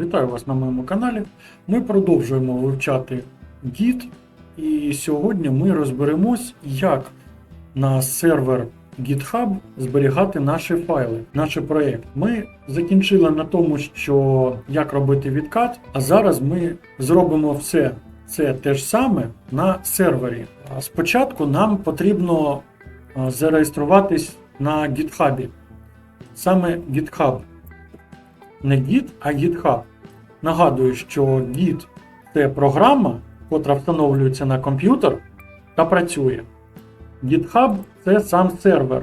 Вітаю вас на моєму каналі. Ми продовжуємо вивчати Git, і сьогодні ми розберемось, як на сервер GitHub зберігати наші файли, наш проєкт. Ми закінчили на тому, що як робити відкат, а зараз ми зробимо все це те ж саме на сервері. Спочатку нам потрібно зареєструватись на GitHub. Саме GitHub не Git, а GitHub. Нагадую, що Git це програма, котра встановлюється на комп'ютер та працює. GitHub це сам сервер,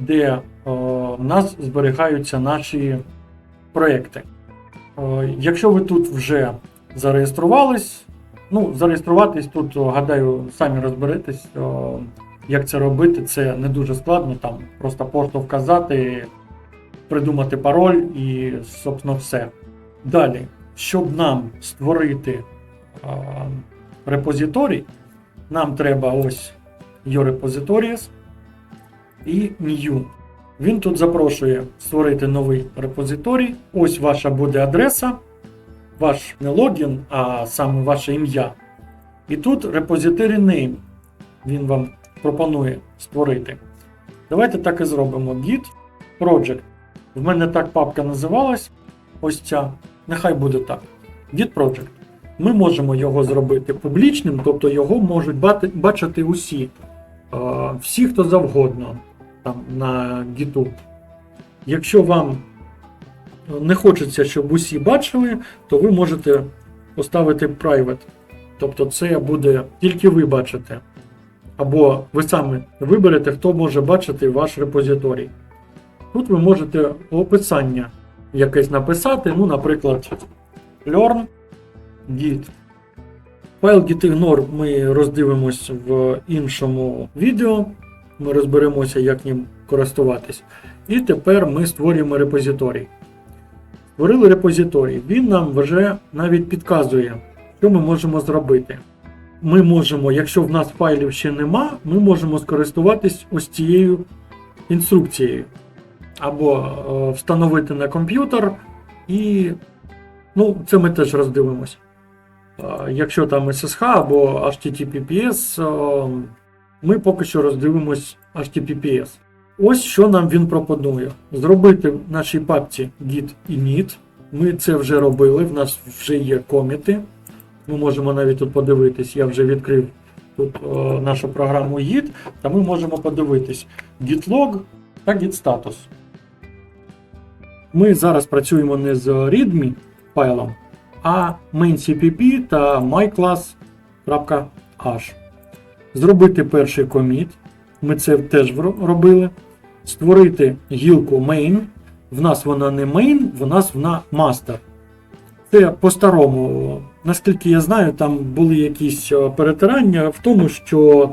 де е, в нас зберігаються наші проекти. Е, якщо ви тут вже зареєструвались, ну, зареєструватись тут, гадаю, самі розберетесь, е, як це робити, це не дуже складно, там просто пошту вказати, придумати пароль і, собственно, все. Далі, щоб нам створити репозиторій, нам треба ось Your Repositories і New. Він тут запрошує створити новий репозиторій. Ось ваша буде адреса, ваш не логін, а саме ваше ім'я. І тут Repository Name. Він вам пропонує створити. Давайте так і зробимо. Git Project. В мене так папка називалась. Ось ця. Нехай буде так. Git Project. Ми можемо його зробити публічним, тобто його можуть бачити усі. Е, Всі, хто завгодно там, на Git. Якщо вам не хочеться, щоб усі бачили, то ви можете поставити private. Тобто це буде тільки ви бачите. Або ви самі виберете, хто може бачити ваш репозиторій. Тут ви можете описання якесь написати, ну, наприклад, learn git. Файл gitignore ми роздивимось в іншому відео. Ми розберемося, як ним користуватись. І тепер ми створюємо репозиторій. Створили репозиторій. Він нам вже навіть підказує, що ми можемо зробити. Ми можемо, якщо в нас файлів ще нема, ми можемо скористуватись ось цією інструкцією або е, встановити на комп'ютер, і ну, це ми теж роздивимося. Якщо там SSH або HTTPS, е, ми поки що роздивимось HTTPS. Ось що нам він пропонує: зробити в нашій папці git init. Ми це вже робили, в нас вже є коміти. Ми можемо навіть тут подивитись, я вже відкрив тут е, нашу програму git, та ми можемо подивитись git log та git status. Ми зараз працюємо не з readme файлом, а maincpp та myclass.h. Зробити перший коміт. Ми це теж робили. Створити гілку main. В нас вона не main, в нас вона master. Це по-старому. Наскільки я знаю, там були якісь е, перетирання в тому, що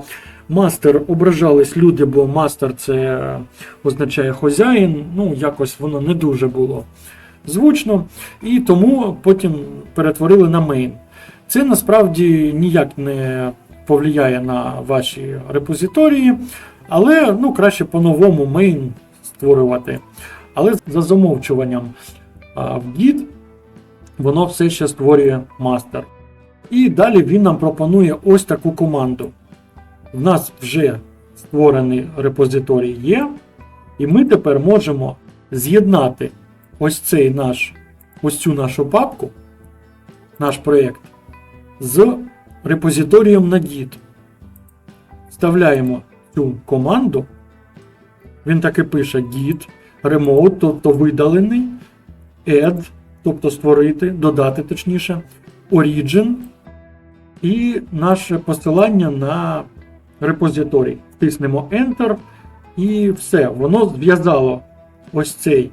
мастер ображались люди, бо мастер це е, означає хозяїн. Ну, якось воно не дуже було звучно. І тому потім перетворили на main. Це насправді ніяк не повлияє на ваші репозиторії, але ну, краще по-новому main створювати. Але за замовчуванням в Git воно все ще створює мастер. І далі він нам пропонує ось таку команду. В нас вже створений репозиторій є, і ми тепер можемо з'єднати ось цей наш, ось цю нашу папку, наш проєкт, з репозиторієм на Git. Вставляємо цю команду. Він таки пише git remote, тобто видалений, add, тобто створити, додати точніше, origin і наше посилання на репозиторій. Тиснемо Enter і все. Воно зв'язало ось цей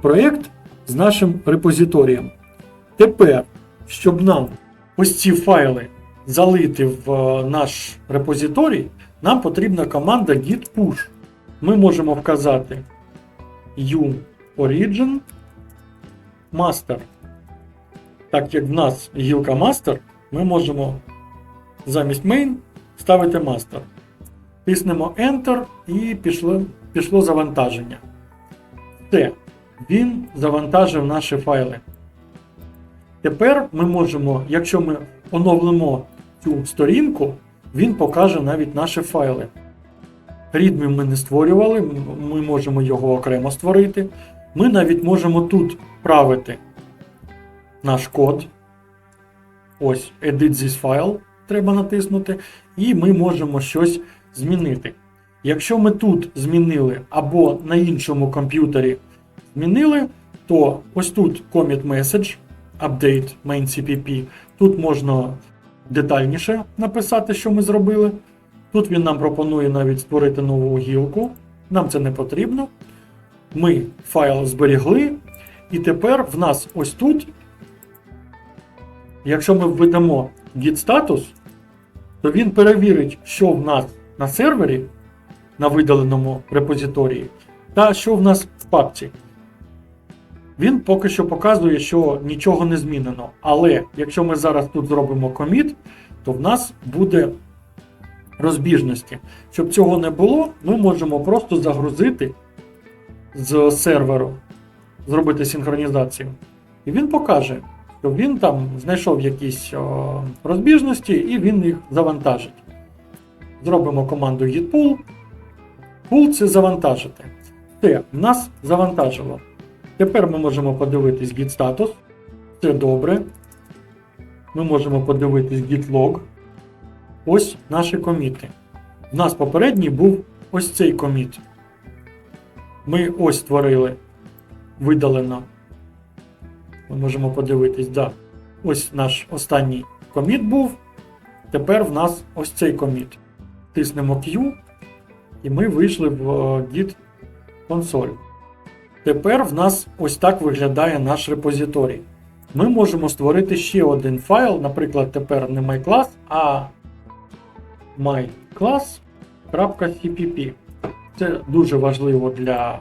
проєкт з нашим репозиторієм. Тепер, щоб нам ось ці файли залити в е, наш репозиторій, нам потрібна команда git push. Ми можемо вказати u origin master. Так як в нас гілка master, ми можемо замість main ставити master. Тиснемо Enter і пішло, пішло завантаження. Все. Він завантажив наші файли. Тепер ми можемо, якщо ми оновимо цю сторінку, він покаже навіть наші файли. Readme ми не створювали, ми можемо його окремо створити. Ми навіть можемо тут правити наш код. Ось Edit this file треба натиснути, і ми можемо щось змінити. Якщо ми тут змінили або на іншому комп'ютері змінили, то ось тут commit message, update main CPP. Тут можна детальніше написати, що ми зробили. Тут він нам пропонує навіть створити нову гілку. Нам це не потрібно. Ми файл зберігли, і тепер в нас ось тут, якщо ми введемо git статус, то він перевірить, що в нас на сервері, на видаленому репозиторії, та що в нас в папці. Він поки що показує, що нічого не змінено. Але якщо ми зараз тут зробимо коміт, то в нас буде розбіжності. Щоб цього не було, ми можемо просто загрузити з серверу, зробити синхронізацію. І він покаже, що він там знайшов якісь о, розбіжності і він їх завантажить. Зробимо команду git pull. Pull це завантажити. Все, нас завантажило. Тепер ми можемо подивитись git статус. Це добре. Ми можемо подивитись git log. Ось наші коміти. У нас попередній був ось цей коміт. Ми ось створили видалено. Ми можемо подивитись, да. Ось наш останній коміт був. Тепер в нас ось цей коміт. Тиснемо Q, і ми вийшли в е, Git консоль. Тепер в нас ось так виглядає наш репозиторій. Ми можемо створити ще один файл, наприклад, тепер не myClass, а myclass.cpp. Це дуже важливо для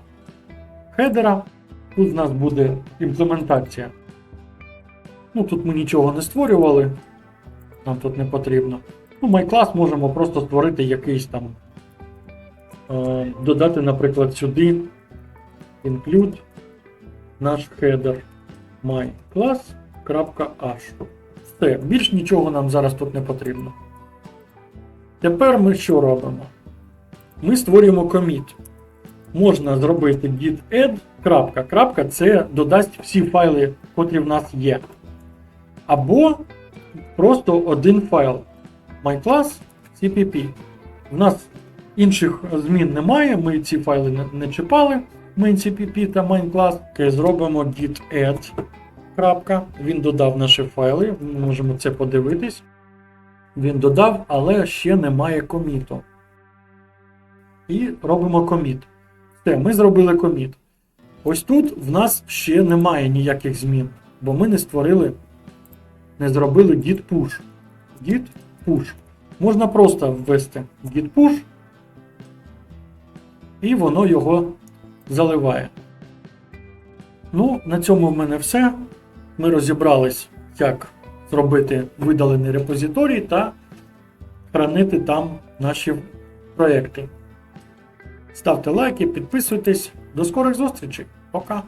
хедера. Тут в нас буде імплементація. Ну, тут ми нічого не створювали, нам тут не потрібно. Ну, MyClass можемо просто створити якийсь там. Е, додати, наприклад, сюди include наш header myclass.h. Все, більш нічого нам зараз тут не потрібно. Тепер ми що робимо? Ми створюємо коміт. Можна зробити git add. Крапка. Крапка це додасть всі файли, котрі в нас є. Або просто один файл myclass cpp. В нас інших змін немає, ми ці файли не, чіпали. main.cpp та main.class. Зробимо git add. Крапка. Він додав наші файли, ми можемо це подивитись. Він додав, але ще немає коміту. І робимо коміт. Все, ми зробили коміт. Ось тут в нас ще немає ніяких змін, бо ми не створили, не зробили git push. Git push. Можна просто ввести git push, і воно його заливає. Ну, на цьому в мене все. Ми розібрались, як зробити видалений репозиторій та хранити там наші проекти. Ставте лайки, підписуйтесь. До скорих зустрічей. Пока!